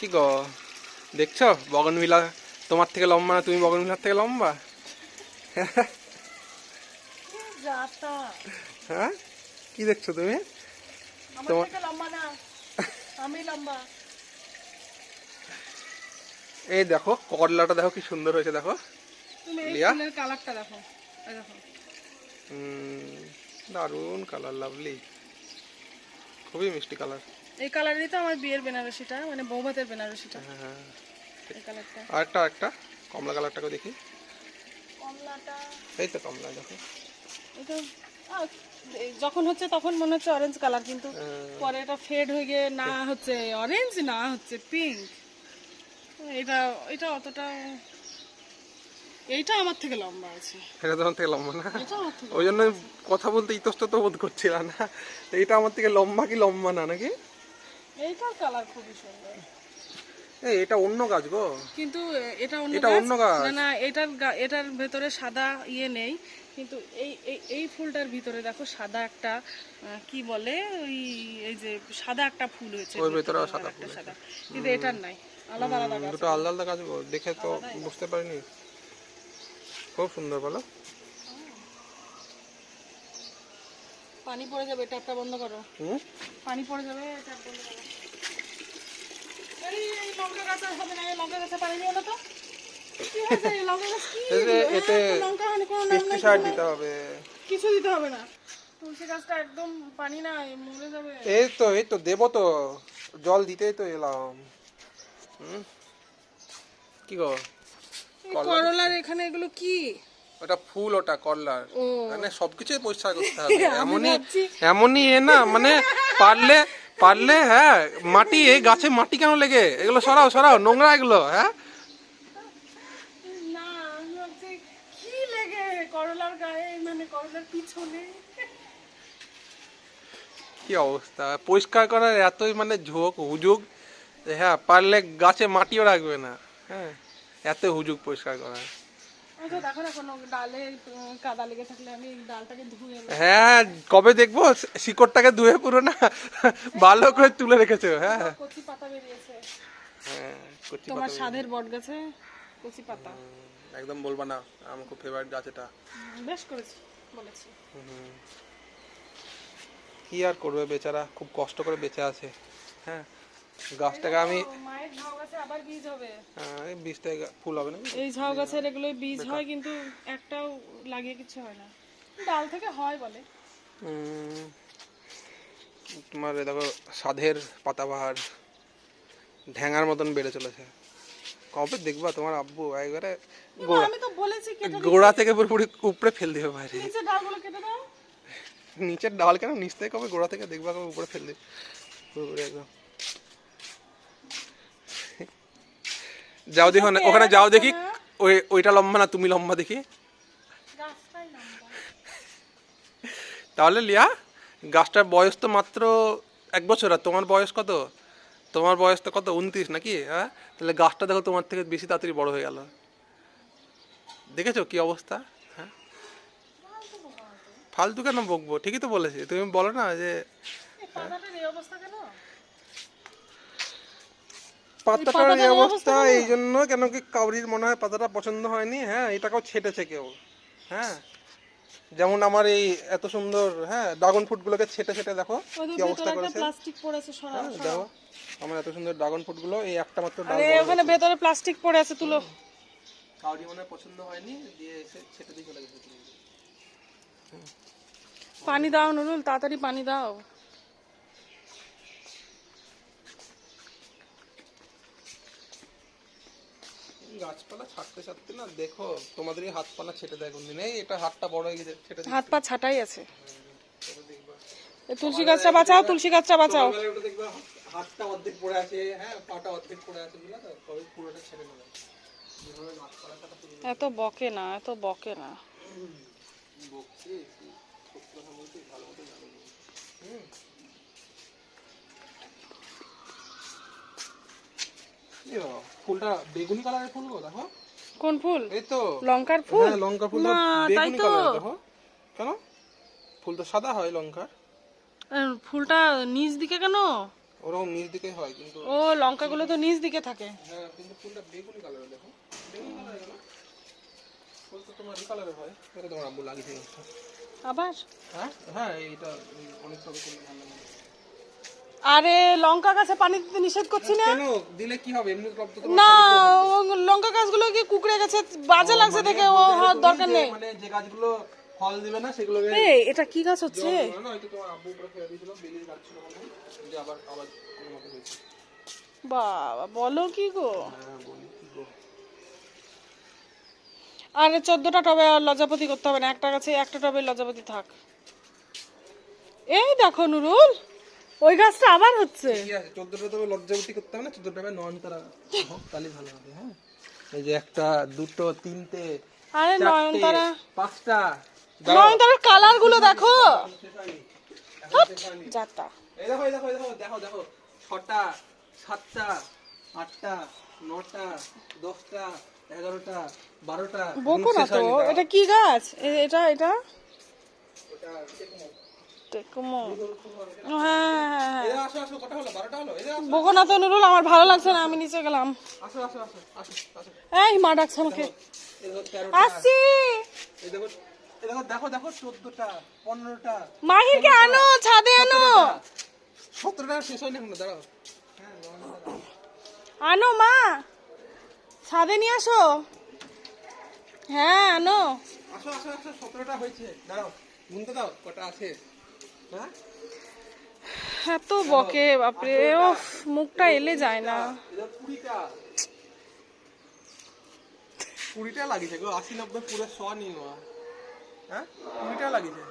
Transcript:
কি গো? দেখছ? বগনভিলা তোমার থেকে লম্বা না তুমি বগনভিলার থেকে লম্বা? হ্যাঁ? কি দেখছ তুমি? তোমার- এই দেখো করলাটা দেখো কি সুন্দর হয়েছে দেখো। লিয়া? কালারটা দেখো। দারুণ কালার লাভলি। খুবই মিষ্টি কালার। এই কালারই তো আমার বিয়ের বেনারসিটা মানে বৌভাতের বেনারসিটা। হ্যাঁ এই কালারটা। আরেকটা একটা কমলা কালারটাকে দেখি। কমলাটা। এই তো কমলা দেখো। এটা যখন হচ্ছে তখন মনে হচ্ছে অরেঞ্জ কালার কিন্তু পরে এটা ফেড হয়ে গিয়ে না হচ্ছে অরেঞ্জ না হচ্ছে পিঙ্ক এটা এটা অতটা এইটা আমার থেকে লম্বা আছে। এটা তোমার থেকে লম্বা না? এটা ওই জন্য কথা বলতে ইতস্তত বোধ করছিলাম না। এইটা আমার থেকে লম্বা কি লম্বা না নাকি? এইটার কালার খুবই সুন্দর। এই এটা অন্য গাছ গো। কিন্তু এটা অন্য এটা অন্য গাছ। না না এটার এটার ভেতরে সাদা ইয়ে নেই। কিন্তু এই এই ফুলটার ভিতরে দেখো সাদা একটা কি বলে ওই এই যে সাদা একটা ফুল হয়েছে। ওর ভেতরেও সাদা একটা সাদা। কিন্তু এটার নাই। আলাদা আলাদা গাছ দুটো আলাদা আলাদা গাছ গো। দেখে তো বুঝতে পারিনি। খুব সুন্দর বলো। পানি পড়ে যাবে ট্যাপটা বন্ধ করো। হুম? পানি পড়ে যাবে ট্যাপ বন্ধ করো। এতে হ্যাঁ, মানে দিতে হবে। কিছু দিতে হবে না। তুলসী গাছটা একদম পানি নাই মরে যাবে। এই তো এই তো দেবো তো। জল দিতেই তো এলাম। হুম? কি গো? করলার এখানে এগুলো কি? ওটা ফুল ওটা করলার। মানে সবকিছুই পরিষ্কার করতে হবে। এমনই এমনই এ না মানে পারলে পারলে হ্যাঁ মাটি এই গাছে মাটি কেন লেগে? এগুলো সরাও সরাও নোংরা এগুলো হ্যাঁ? মানে কি অবস্থা? পরিষ্কার করার এতই মানে ঝোঁক হুজুগ? হ্যাঁ পারলে গাছে মাটিও রাখবে না হ্যাঁ? এত হুজুগ পরিষ্কার করার। হ্যাঁ কবে দেখব? শিকড়টাকে ধুয়ে পুরো না ভালো করে তুলে রেখেছো হ্যাঁ। কচি পাতা বেরিয়েছে। হ্যাঁ কচি তোমার স্বাদের বট গাছে কচি পাতা। পাতা। একদম বলবা না আমার খুব ফেভারিট গাছ এটা। বেশ করেছি বলেছি। কি আর করবে বেচারা? খুব কষ্ট করে বেঁচে আছে হ্যাঁ। গাছটাকে আমি মায়ের ঝাউ গাছে আবার বীজ হবে। আহ, এই ফুল হবে না? এই ঝাউ গাছের এগুলো বীজ হয় কিন্তু একটাও লাগিয়ে কিছু হয় না। ডাল থেকে হয় বলে। তোমার দেখো সাধের পাতাবাহার ঢ্যাঙার মতন বেড়ে চলেছে। কবে দেখবা তোমার আব্বু? একবারে গোড়া আমি তো বলেছি কেটে গোড়া থেকে পুরোপুরি উপরে ফেল দিবে বাইরে। নিচে ডালগুলো কেটে দাও। নিচের ডাল কেন? নিচ থেকে কবে গোড়া থেকে দেখবা কবে উপরে ফেল দিবে? পুরোপুরি একদম। যাও দেখি ওখানে- ওখানে যাও দেখি। ওই ওইটা লম্বা না তুমি লম্বা দেখি। তাহলে লিয়া গাছটার বয়স তো মাত্র এক বছর আর তোমার বয়স কত? তোমার বয়স তো কত উনত্রিশ নাকি? হ্যাঁ? তাহলে গাছটা দেখো তোমার থেকে বেশি তাড়াতাড়ি বড় হয়ে গেল। দেখেছ কি অবস্থা? হ্যাঁ? ফালতু কেন বকবো? ঠিকই তো বলেছি তুমি বলো না যে পাতাটার এই অবস্থা এই জন্য কেন কি কাউরির মনে হয় পাতাটা পছন্দ হয়নি? হ্যাঁ এটাকেও ছেটেছে কেউ। হ্যাঁ যেমন আমার এই এত সুন্দর হ্যাঁ ড্রাগন ফ্রুটগুলোকে ছেটে ছেটে দেখো কি অবস্থা করেছে। প্লাস্টিক পড়েছে সরা হ্যাঁ, দেখো আমার এত সুন্দর ড্রাগন ফ্রুটগুলো এই একটা মাত্র আরে ওখানে ভেতরে প্লাস্টিক পড়ে আছে তুলো। কাউরি মনে পছন্দ হয়নি দিয়ে এসে ছেটে দিয়ে চলে গেছে। পানি দাও নুরুল তাড়াতাড়ি পানি দাও। গাছপালা ছাড়তে ছাড়তে না দেখো তোমাদের এই হাতপালা ছেটে দেয় কোনদিন। এই এটা হাতটা বড় হয়ে গেছে ছেটে হাত পা ছাটাই আছে। তুলসী গাছটা বাঁচাও তুলসী গাছটা বাঁচাও। দেখবা হাতটা অর্ধেক পড়ে আছে হ্যাঁ পাটা অর্ধেক পড়ে আছে বুঝলা তো? তবে পুরোটা ছেড়ে নেবে এত বকে না এত বকে না। বকছি সত্যি কথা বলছি ভালো মতো জানো হুম। ফুলটা বেগুনি কালারের ফুল গো দেখো। কোন ফুল? এই তো। লঙ্কার ফুল? হ্যাঁ লঙ্কা ফুল তাই বেগুনি তো। দেখো। কেন? ফুল তো সাদা হয় লঙ্কার। ফুলটা নিচ দিকে কেন? ওরকম নিচ দিকে হয় কিন্তু ও লঙ্কাগুলো তো নিচ দিকে থাকে। হ্যাঁ কিন্তু ফুলটা বেগুনি কালারের দেখো। বেগুনি কালারের না ফুল তো তোমার কালারের হয়। এটা তোমার আব্বু লাগিয়েছে গাছটা। আবার? হ্যাঁ? হ্যাঁ এইটা অনেক সব ভালো লাগে আরে লঙ্কা গাছে পানি দিতে নিষেধ করছি না। দিলে কি হবে? না লঙ্কা গাছগুলো কি কুকড়ে গেছে বাজে লাগছে দেখে ও হওয়ার দরকার নেই। মানে যে গাছগুলো ফল দিবে না সেগুলোকে এই এটা কি গাছ হচ্ছে? না হয়তো তোমার আব্বু উপরে ফেলে দিয়েছিল বেলির গাছ ছিল মনে আবার আবার মতো হয়েছে। বাবা বলো কি গো? হ্যাঁ বলি কি গো? আরে চোদ্দটা টবে আর লজাপতি করতে হবে না একটা গাছে একটা টবে লজাপতি থাক। এই দেখো নুরুল। ওই গাছটা আবার হচ্ছে। চোদ্দটা তবে লজ্জাবতী করতে হবে না চোদ্দটা হোক তাহলে ভালো হবে হ্যাঁ? এই যে একটা দুটো তিনটে আরে নয়নতারা। পাঁচটা। নয়নতারার কালারগুলো দেখো যাতা। এই দেখো এই দেখো দেখো দেখো দেখো। ছটা সাতটা আটটা নটা দশটা এগারোটা বারোটা বকো না তো। এটা কি গাছ? এটা এটা? হ্যাঁ হ্যাঁ হ্যাঁ বকো না তো নুরুল আমার ভালো লাগছে না আমি নিচে গেলাম। এই মা ডাকছে আমাকে। দেখো আসছি। দেখো চোদ্দটা পনেরোটা। মাহিরকে আনো ছাদে আনো। সতেরোটা। শেষ হয়নি এখনও দাঁড়াও। হ্যাঁ দাঁড়াও, দাঁড়াও। আনো মা। ছাদে নিয়ে আসো। হ্যাঁ আনো। আসো আসো আসো সতেরোটা হয়েছে দাঁড়াও। গুনতে দাও কটা আছে। হ্যাঁ এত বকে বাপরে ও মুখটা এলে যায় না। কুড়িটা। লাগিয়েছে গো, আশি নব্বই পুরো শ নিয়ে নেওয়া হ্যাঁ? কুড়িটা লাগিয়েছে